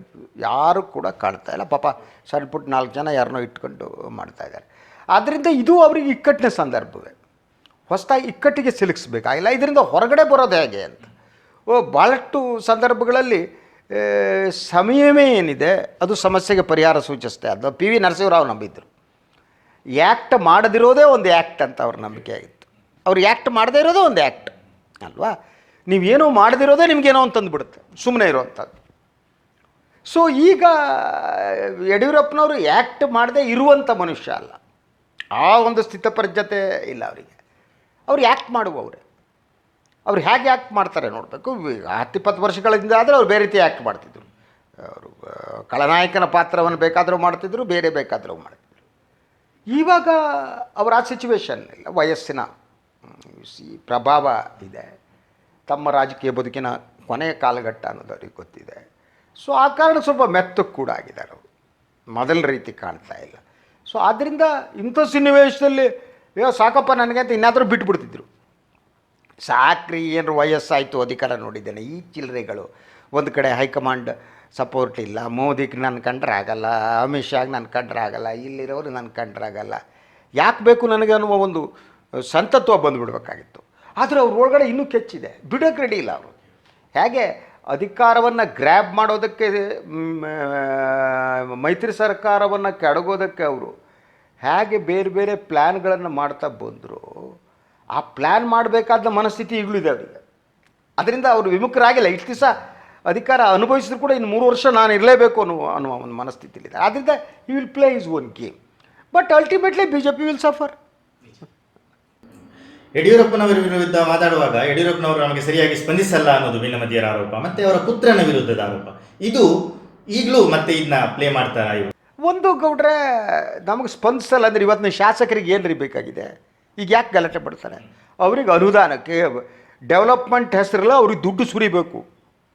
ಯಾರು ಕೂಡ ಕಾಣ್ತಾ ಇಲ್ಲ. ಪಾಪ ಸಣ್ಣ ಪುಟ್ಟ ನಾಲ್ಕು ಜನ ಯಾರನ್ನೋ ಇಟ್ಕೊಂಡು ಮಾಡ್ತಾ ಇದ್ದಾರೆ. ಆದ್ದರಿಂದ ಇದು ಅವರಿಗೆ ಇಕ್ಕಟ್ಟಿನ ಸಂದರ್ಭವೇ. ಹೊಸದಾಗಿ ಇಕ್ಕಟ್ಟಿಗೆ ಸಿಲುಕಿಸ್ಬೇಕಾಗಿಲ್ಲ ಇದರಿಂದ ಹೊರಗಡೆ ಬರೋದು ಹೇಗೆ ಅಂತ. ಓ ಭಾಳಷ್ಟು ಸಂದರ್ಭಗಳಲ್ಲಿ ಸಮಯವೇ ಏನಿದೆ, ಅದು ಸಮಸ್ಯೆಗೆ ಪರಿಹಾರ ಸೂಚಿಸುತ್ತೆ. ಅದು ಪಿ ವಿ ನರಸಿಂಹರಾವ್ ನಂಬಿದ್ರು. ಆ್ಯಕ್ಟ್ ಮಾಡದಿರೋದೇ ಒಂದು ಆ್ಯಕ್ಟ್ ಅಂತ ಅವ್ರ ನಂಬಿಕೆ ಆಗಿತ್ತು. ಅವ್ರು ಆ್ಯಕ್ಟ್ ಮಾಡದೇ ಇರೋದೇ ಒಂದು ಆ್ಯಕ್ಟ್ ಅಲ್ವಾ? ನೀವೇನೋ ಮಾಡದಿರೋದೇ ನಿಮಗೇನೋ ತಂದುಬಿಡುತ್ತೆ ಸುಮ್ಮನೆ ಇರೋವಂಥದ್ದು ಸೊ ಈಗ ಯಡಿಯೂರಪ್ಪನವರು ಆ್ಯಕ್ಟ್ ಮಾಡದೇ ಇರುವಂಥ ಮನುಷ್ಯ ಅಲ್ಲ. ಆ ಒಂದು ಸ್ಥಿತಪ್ರಜ್ಞತೆ ಇಲ್ಲ ಅವರಿಗೆ. ಅವ್ರು ಆ್ಯಕ್ಟ್ ಮಾಡುವವರೇ. ಅವ್ರು ಹೇಗೆ ಆ್ಯಕ್ಟ್ ಮಾಡ್ತಾರೆ ನೋಡಬೇಕು. ಹತ್ತಿಪ್ಪತ್ತು ವರ್ಷಗಳಿಂದ ಆದರೆ ಅವ್ರು ಬೇರೆ ರೀತಿ ಆ್ಯಕ್ಟ್ ಮಾಡ್ತಿದ್ರು. ಅವರು ಖಳನಾಯಕನ ಪಾತ್ರವನ್ನು ಬೇಕಾದರೂ ಮಾಡ್ತಿದ್ರು, ಬೇರೆ ಬೇಕಾದರೂ ಮಾಡ್ತಿದ್ರು. ಇವಾಗ ಅವರ ಆ ಸಿಚುವೇಶನ್ ಇಲ್ಲ, ವಯಸ್ಸಿನ ಪ್ರಭಾವ ಇದೆ. ತಮ್ಮ ರಾಜಕೀಯ ಬದುಕಿನ ಕೊನೆಯ ಕಾಲಘಟ್ಟ ಅನ್ನೋದು ಅವ್ರಿಗೆ ಗೊತ್ತಿದೆ. ಸೊ ಆ ಕಾರಣ ಸ್ವಲ್ಪ ಮೆತ್ತಕ್ಕೆ ಕೂಡ ಆಗಿದ್ದಾರೆ ಮೊದಲ ರೀತಿ ಕಾಣ್ತಾ ಇಲ್ಲ. ಸೊ ಆದ್ದರಿಂದ ಇಂಥ ಸನ್ನಿವೇಶದಲ್ಲಿ, ಅಯ್ಯೋ, ಸಾಕಪ್ಪ ನನಗೆ ಅಂತ ಇನ್ನಾದರೂ ಬಿಟ್ಬಿಡ್ತಿದ್ರು. ಸಾಕ್ರಿ, ಏನಾರು ವಯಸ್ಸಾಯಿತು, ಅಧಿಕಾರ ನೋಡಿದ್ದೇನೆ. ಈ ಚಿಲ್ಲರೆಗಳು, ಒಂದು ಕಡೆ ಹೈಕಮಾಂಡ್ ಸಪೋರ್ಟ್ ಇಲ್ಲ. ಮೋದಿಗೆ ನನ್ನ ಕಂಡ್ರೆ ಆಗಲ್ಲ, ಅಮಿತ್ ಶಾಗೆ ನನ್ನ ಕಂಡ್ರೆ ಆಗಲ್ಲ, ಇಲ್ಲಿರೋರು ನನ್ನ ಕಂಡ್ರೆ ಆಗಲ್ಲ. ಯಾಕೆ ಬೇಕು ನನಗೆ ಅನ್ನುವ ಒಂದು ಸಂತತ್ವ ಬಂದುಬಿಡ್ಬೇಕಾಗಿತ್ತು. ಆದರೆ ಅವ್ರ ಒಳಗಡೆ ಇನ್ನೂ ಕೆಚ್ಚಿದೆ. ಬಿಡೋಕೆ ರೆಡಿ ಇಲ್ಲ ಅವರು. ಹೇಗೆ? ಅಧಿಕಾರವನ್ನು ಗ್ರ್ಯಾಬ್ ಮಾಡೋದಕ್ಕೆ ಮೈತ್ರಿ ಸರ್ಕಾರವನ್ನು ಕೆಡಗೋದಕ್ಕೆ ಅವರು. ಹೇಗೆ ಬೇರೆ ಬೇರೆ ಪ್ಲ್ಯಾನ್ಗಳನ್ನು ಮಾಡ್ತಾ ಬಂದರು. ಆ ಪ್ಲ್ಯಾನ್ ಮಾಡಬೇಕಾದ ಮನಸ್ಥಿತಿ ಈಗಲೂ ಇದೆ ಅವರಿಗೆ. ಅದರಿಂದ ಅವರು ವಿಮುಖರಾಗಿಲ್ಲ. ಇಷ್ಟು ದಿವಸ ಅಧಿಕಾರ ಅನುಭವಿಸಿದ್ರು ಕೂಡ ಇನ್ನು ಮೂರು ವರ್ಷ ನಾನು ಇರಲೇಬೇಕು ಅನ್ನುವ ಅನ್ನುವ ಒಂದು ಮನಸ್ಥಿತಿಲಿದೆ ಆದ್ದರಿಂದ you will play his own game but ultimately B J P will suffer ಯಡಿಯೂರಪ್ಪನವರ ವಿರುದ್ಧ ಮಾತಾಡುವಾಗ ಯಡಿಯೂರಪ್ಪನವರು ನಮಗೆ ಸರಿಯಾಗಿ ಸ್ಪಂದಿಸಲ್ಲ ಅನ್ನೋದು ಭಿನ್ನಮತಿಯರ ಆರೋಪ ಮತ್ತೆ ಅವರ ಪುತ್ರನ ವಿರುದ್ಧದ ಆರೋಪ. ಇದು ಈಗಲೂ ಮತ್ತೆ ಇದನ್ನ ಪ್ಲೇ ಮಾಡ್ತಾರ ಇವರು ಒಂದು ಗೌಡ್ರೆ ನಮಗೆ ಸ್ಪಂದಿಸಲ್ಲ ಅಂದರೆ ಇವತ್ತಿನ ಶಾಸಕರಿಗೆ ಏನು ಬೇಕಾಗಿದೆ? ಈಗ ಯಾಕೆ ಗಲಾಟೆ ಪಡ್ತಾರೆ? ಅವ್ರಿಗೆ ಅನುದಾನಕ್ಕೆ ಡೆವಲಪ್ಮೆಂಟ್ ಹೆಸರಲ್ಲ ಅವ್ರಿಗೆ ದುಡ್ಡು ಸುರಿಬೇಕು.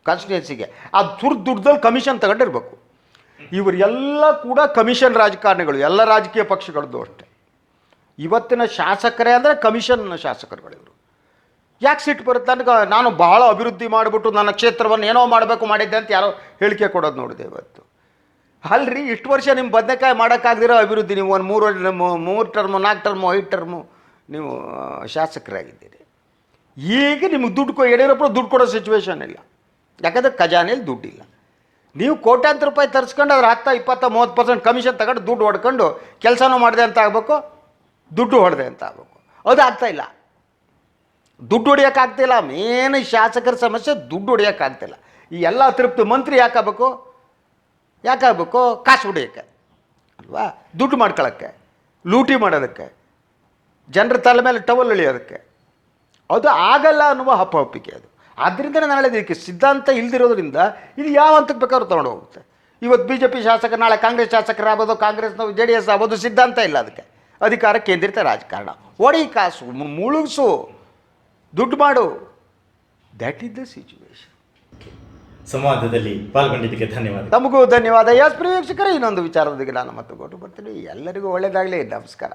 ಕಾನ್ಸ್ಟಿಟ್ಯೂನ್ಸಿಗೆ ಆ ದುರ್ ದುಡ್ಡಲ್ಲಿ ಕಮಿಷನ್ ತಗೊಂಡಿರ್ಬೇಕು. ಇವರೆಲ್ಲ ಕೂಡ ಕಮಿಷನ್ ರಾಜಕಾರಣಿಗಳು, ಎಲ್ಲ ರಾಜಕೀಯ ಪಕ್ಷಗಳದ್ದು ಅಷ್ಟೇ. ಇವತ್ತಿನ ಶಾಸಕರೇ ಅಂದರೆ ಕಮಿಷನ್ ಶಾಸಕರುಗಳು ಇವರು ಯಾಕೆ ಸಿಟ್ಟು ಬರುತ್ತೆ? ನನಗೆ, ನಾನು ಬಹಳ ಅಭಿವೃದ್ಧಿ ಮಾಡಿಬಿಟ್ಟು ನನ್ನ ಕ್ಷೇತ್ರವನ್ನು ಏನೋ ಮಾಡಬೇಕು ಮಾಡಿದ್ದೆ ಅಂತ ಯಾರೋ ಹೇಳಿಕೆ ಕೊಡೋದು ನೋಡಿದೆ ಇವತ್ತು. ಅಲ್ರಿ, ಇಷ್ಟು ವರ್ಷ ನಿಮ್ಮ ಬದನೆಕಾಯಿ ಮಾಡೋಕ್ಕಾಗದಿರೋ ಅಭಿವೃದ್ಧಿ ನೀವು ಒಂದು ಮೂರು ಮೂರು ಟರ್ಮು ನಾಲ್ಕು ಟರ್ಮು ಐದು ಟರ್ಮು ನೀವು ಶಾಸಕರಾಗಿದ್ದೀರಿ. ಈಗ ನಿಮಗೆ ದುಡ್ಡು ಕೊ ಯಡಿಯೂರಪ್ಪ ದುಡ್ಡು ಕೊಡೋ ಸಿಚುವೇಶನ್ ಇಲ್ಲ. ಯಾಕಂದರೆ ಖಜಾನೆಯಲ್ಲಿ ದುಡ್ಡಿಲ್ಲ. ನೀವು ಕೋಟ್ಯಾಂತರ ರೂಪಾಯಿ ತರಿಸ್ಕೊಂಡು ಅದ್ರ ಹತ್ತ, ಇಪ್ಪತ್ತ, ಮೂವತ್ತು ಪರ್ಸೆಂಟ್ ಕಮಿಷನ್ ತಗೊಂಡು ದುಡ್ಡು ಹೊಡ್ಕೊಂಡು ಕೆಲಸನೂ ಮಾಡಿದೆ ಅಂತ ಆಗಬೇಕು, ದುಡ್ಡು ಹೊಡೆದೆ ಅಂತ ಆಗಬೇಕು. ಅದು ಆಗ್ತಾ ಇಲ್ಲ. ದುಡ್ಡು ಹೊಡಿಯೋಕ್ಕಾಗ್ತಿಲ್ಲ ಮೇನ್ ಶಾಸಕರ ಸಮಸ್ಯೆ ದುಡ್ಡು ಹೊಡಿಯೋಕ್ಕಾಗ್ತಿಲ್ಲ ಈ ಎಲ್ಲ ತೃಪ್ತಿ ಮಂತ್ರಿ ಯಾಕಾಗಬೇಕು ಯಾಕಾಗಬೇಕು ಕಾಸು ಹೊಡಿಯೋಕ್ಕೆ, ಅಲ್ವಾ? ದುಡ್ಡು ಮಾಡ್ಕೊಳ್ಳೋಕ್ಕೆ ಲೂಟಿ ಮಾಡೋದಕ್ಕೆ, ಜನರ ತಲೆ ಮೇಲೆ ಟವಲ್ ಇಳಿಯೋದಕ್ಕೆ ಅದು ಆಗಲ್ಲ ಅನ್ನುವ ಹಪ್ಪಹಪ್ಪಿಕೆ ಅದು. ಆದ್ದರಿಂದ ನಾನು ಹೇಳಿದೆ ಇದಕ್ಕೆ ಸಿದ್ಧಾಂತ ಇಲ್ದಿರೋದ್ರಿಂದ ಇದು ಯಾವ ಹಂತಕ್ಕೆ ಬೇಕಾದ್ರೂ ತೊಗೊಂಡು ಹೋಗುತ್ತೆ. ಇವತ್ತು ಬಿ ಜೆ ಪಿ ಶಾಸಕ ನಾಳೆ ಕಾಂಗ್ರೆಸ್ ಶಾಸಕರಾಗೋದು ಕಾಂಗ್ರೆಸ್ನವ್ರು ಜೆ ಡಿ ಎಸ್ ಆಗೋದು ಸಿದ್ಧಾಂತ ಇಲ್ಲ ಅದಕ್ಕೆ. ಅಧಿಕಾರ ಕೇಂದ್ರಿತ ರಾಜಕಾರಣ. ಒಡಿ ಕಾಸು ಮುಳುಗಿಸು ದುಡ್ಡು ಮಾಡು. ದ್ಯಾಟ್ ಈಸ್ ದ ಸಿಚುವೇಶನ್ ಸಂವಾದದಲ್ಲಿ ಪಾಲ್ಗೊಂಡಿದ್ದಕ್ಕೆ ಧನ್ಯವಾದ. ತಮಗೂ ಧನ್ಯವಾದ. ಎಸ್ ಪ್ರಿಯ ಇನ್ನೊಂದು ವಿಚಾರದೊಂದಿಗೆ ನಾನು ಮತ್ತೆ ಕೊಟ್ಟು ಬರ್ತೀನಿ. ಎಲ್ಲರಿಗೂ ಒಳ್ಳೆಯದಾಗಲಿ ನಮಸ್ಕಾರ.